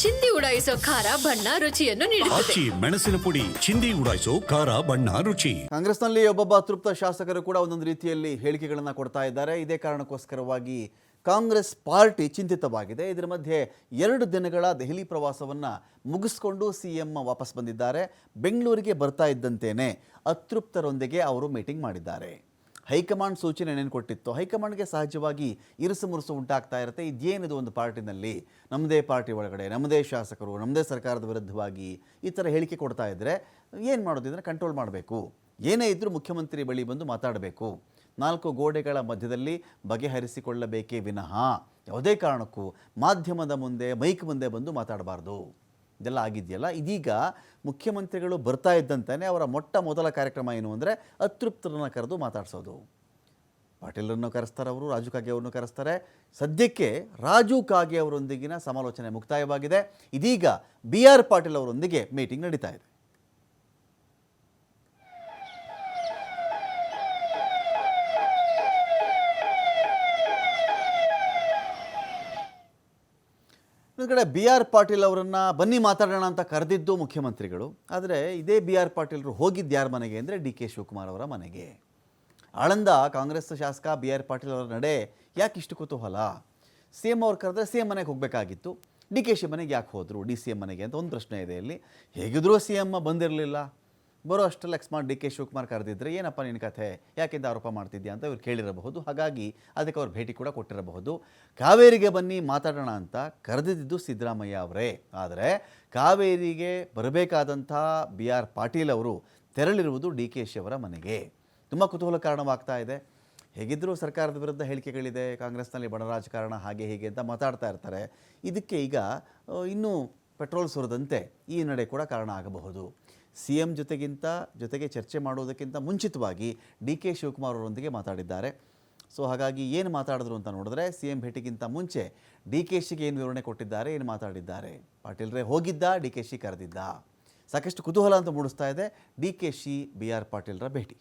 ಚಿಂದಿ ಉಡಾಯಿಸೋ ಖಾರ ಬಣ್ಣ ರುಚಿಯನ್ನು ನೀಡುತ್ತದೆ. ಆಚಿ ಮೆಣಸಿನ ಪುಡಿ ಚಿಂದಿ ಉಡಾಯಿಸೋ ಖಾರ ಬಣ್ಣ ರುಚಿ. ಕಾಂಗ್ರೆಸ್ನಲ್ಲಿ ಒಬ್ಬೊಬ್ಬ ಅತೃಪ್ತ ಶಾಸಕರು ಕೂಡ ಒಂದೊಂದು ರೀತಿಯಲ್ಲಿ ಹೇಳಿಕೆಗಳನ್ನು ಕೊಡ್ತಾ ಇದ್ದಾರೆ. ಇದೇ ಕಾರಣಕ್ಕೋಸ್ಕರವಾಗಿ ಕಾಂಗ್ರೆಸ್ ಪಾರ್ಟಿ ಚಿಂತಿತವಾಗಿದೆ. ಇದರ ಮಧ್ಯೆ ಎರಡು ದಿನಗಳ ದೆಹಲಿ ಪ್ರವಾಸವನ್ನು ಮುಗಿಸ್ಕೊಂಡು ಸಿ ಎಂ ವಾಪಸ್ ಬಂದಿದ್ದಾರೆ. ಬೆಂಗಳೂರಿಗೆ ಬರ್ತಾ ಇದ್ದಂತೇನೆ. ಅತೃಪ್ತರೊಂದಿಗೆ ಅವರು ಮೀಟಿಂಗ್ ಮಾಡಿದ್ದಾರೆ. ಹೈಕಮಾಂಡ್ ಸೂಚನೆ ಏನೇನು ಕೊಟ್ಟಿತ್ತು ಹೈಕಮಾಂಡ್ಗೆ ಸಹಜವಾಗಿ ಇರುಸು ಮುರುಸು ಉಂಟಾಗ್ತಾ ಇರುತ್ತೆ. ಇದೇನಿದು ಒಂದು ಪಾರ್ಟಿನಲ್ಲಿ ನಮ್ಮದೇ ಪಾರ್ಟಿ ಒಳಗಡೆ ನಮ್ಮದೇ ಶಾಸಕರು ನಮ್ಮದೇ ಸರ್ಕಾರದ ವಿರುದ್ಧವಾಗಿ ಈ ಥರ ಹೇಳಿಕೆ ಕೊಡ್ತಾ ಇದ್ದರೆ ಏನು ಮಾಡೋದಿದ್ರೆ ಕಂಟ್ರೋಲ್ ಮಾಡಬೇಕು. ಏನೇ ಇದ್ದರೂ ಮುಖ್ಯಮಂತ್ರಿ ಬಳಿ ಬಂದು ಮಾತಾಡಬೇಕು. ನಾಲ್ಕು ಗೋಡೆಗಳ ಮಧ್ಯದಲ್ಲಿ ಬಗೆಹರಿಸಿಕೊಳ್ಳಬೇಕೇ ವಿನಃ. ಯಾವುದೇ ಕಾರಣಕ್ಕೂ ಮಾಧ್ಯಮದ ಮುಂದೆ, ಮೈಕ್ ಮುಂದೆ ಬಂದು ಮಾತಾಡಬಾರ್ದು. ಇದೆಲ್ಲ ಆಗಿದೆಯಲ್ಲ? ಇದೀಗ ಮುಖ್ಯಮಂತ್ರಿಗಳು ಬರ್ತಾ ಇದ್ದಂತಾನೆ ಅವರ ಮೊಟ್ಟ ಮೊದಲ ಕಾರ್ಯಕ್ರಮ ಏನು ಅಂದರೆ ಅತೃಪ್ತರನ್ನು ಕರೆದು ಮಾತಾಡಿಸೋದು. ಪಾಟೀಲರನ್ನು ಕರೆಸ್ತಾರೆ ಅವರು, ರಾಜು ಕಾಗೆ ಅವರನ್ನು ಕರೆಸ್ತಾರೆ. ಸದ್ಯಕ್ಕೆ ರಾಜು ಕಾಗೆ ಅವರೊಂದಿಗಿನ ಸಮಾಲೋಚನೆ ಮುಕ್ತಾಯವಾಗಿದೆ. ಇದೀಗ ಬಿ ಆರ್ ಪಾಟೀಲ್ ಅವರೊಂದಿಗೆ ಮೀಟಿಂಗ್ ನಡೀತಾ ಇದೆ. ಕಡೆ ಬಿ ಆರ್ ಪಾಟೀಲ್ ಅವರನ್ನು ಬನ್ನಿ ಮಾತಾಡೋಣ ಅಂತ ಕರೆದಿದ್ದು ಮುಖ್ಯಮಂತ್ರಿಗಳು. ಆದರೆ ಇದೇ ಬಿ ಆರ್ ಪಾಟೀಲರು ಹೋಗಿದ್ದು ಯಾರ ಮನೆಗೆ ಅಂದರೆ ಡಿ ಕೆ ಶಿವಕುಮಾರ್ ಅವರ ಮನೆಗೆ. ಆಳಂದ ಕಾಂಗ್ರೆಸ್ ಶಾಸಕ ಬಿ ಆರ್ ಪಾಟೀಲ್ ಅವರ ನಡೆ ಯಾಕೆ ಇಷ್ಟು ಕುತೂಹಲ? ಸಿ ಎಂ ಅವ್ರು ಕರೆದ್ರೆ ಸಿ ಎಂ ಮನೆಗೆ ಹೋಗಬೇಕಾಗಿತ್ತು. ಡಿ ಕೆ ಶಿ ಮನೆಗೆ ಯಾಕೆ ಹೋದರು? ಡಿ ಸಿ ಎಂ ಮನೆಗೆ ಅಂತ ಒಂದು ಪ್ರಶ್ನೆ ಇದೆ ಇಲ್ಲಿ. ಹೇಗಿದ್ರೂ ಸಿ ಎಂ ಬಂದಿರಲಿಲ್ಲ? ಬರೋ ಅಷ್ಟರಲ್ಲಿ ಅಕಸ್ಮಾತ್ ಡಿ ಕೆ ಶಿವಕುಮಾರ್ ಕರೆದಿದ್ದರೆ ಏನಪ್ಪ ನಿನ್ನ ಕಥೆ? ಯಾಕಿಂದ ಆರೋಪ ಮಾಡ್ತಿದ್ಯಾ? ಅಂತ ಇವ್ರು ಕೇಳಿರಬಹುದು. ಹಾಗಾಗಿ ಅದಕ್ಕೆ ಅವ್ರು ಭೇಟಿ ಕೂಡ ಕೊಟ್ಟಿರಬಹುದು. ಕಾವೇರಿಗೆ ಬನ್ನಿ ಮಾತಾಡೋಣ ಅಂತ ಕರೆದಿದ್ದು ಸಿದ್ದರಾಮಯ್ಯ ಅವರೇ. ಆದರೆ ಕಾವೇರಿಗೆ ಬರಬೇಕಾದಂಥ ಬಿ ಆರ್ ಪಾಟೀಲ್ ಅವರು ತೆರಳಿರುವುದು ಡಿ ಕೆ ಶಿ ಅವರ ಮನೆಗೆ. ತುಂಬ ಕುತೂಹಲ ಕಾರಣವಾಗ್ತಾ ಇದೆ. ಹೇಗಿದ್ದರೂ ಸರ್ಕಾರದ ವಿರುದ್ಧ ಹೇಳಿಕೆಗಳಿದೆ. ಕಾಂಗ್ರೆಸ್ನಲ್ಲಿ ಬಡ ರಾಜಕಾರಣ ಹಾಗೆ ಹೀಗೆ ಅಂತ ಮಾತಾಡ್ತಾ ಇರ್ತಾರೆ. ಇದಕ್ಕೆ ಈಗ ಇನ್ನೂ ಪೆಟ್ರೋಲ್ ಸುರಿದಂತೆ ಈ ನಡೆ ಕೂಡ ಕಾರಣ ಆಗಬಹುದು. ಸಿ ಎಂ ಜೊತೆಗಿಂತ, ಜೊತೆಗೆ ಚರ್ಚೆ ಮಾಡುವುದಕ್ಕಿಂತ ಮುಂಚಿತವಾಗಿ ಡಿ ಕೆ ಶಿವಕುಮಾರ್ ಅವರೊಂದಿಗೆ ಮಾತಾಡಿದ್ದಾರೆ. ಸೊ, ಹಾಗಾಗಿ ಏನು ಮಾತಾಡಿದ್ರು ಅಂತ ನೋಡಿದ್ರೆ ಸಿ ಎಂ ಭೇಟಿಗಿಂತ ಮುಂಚೆ ಡಿ ಕೆ ಶಿಗೆ ಏನು ವಿವರಣೆ ಕೊಟ್ಟಿದ್ದಾರೆ, ಏನು ಮಾತಾಡಿದ್ದಾರೆ? ಪಾಟೀಲ್ರೇ ಹೋಗಿದ್ದ, ಡಿ ಕೆ ಶಿ ಕರೆದಿದ್ದ? ಸಾಕಷ್ಟು ಕುತೂಹಲ ಅಂತ ಮೂಡಿಸ್ತಾ ಇದೆ. D K Shi, B R ಪಾಟೀಲ್ರ ಭೇಟಿ.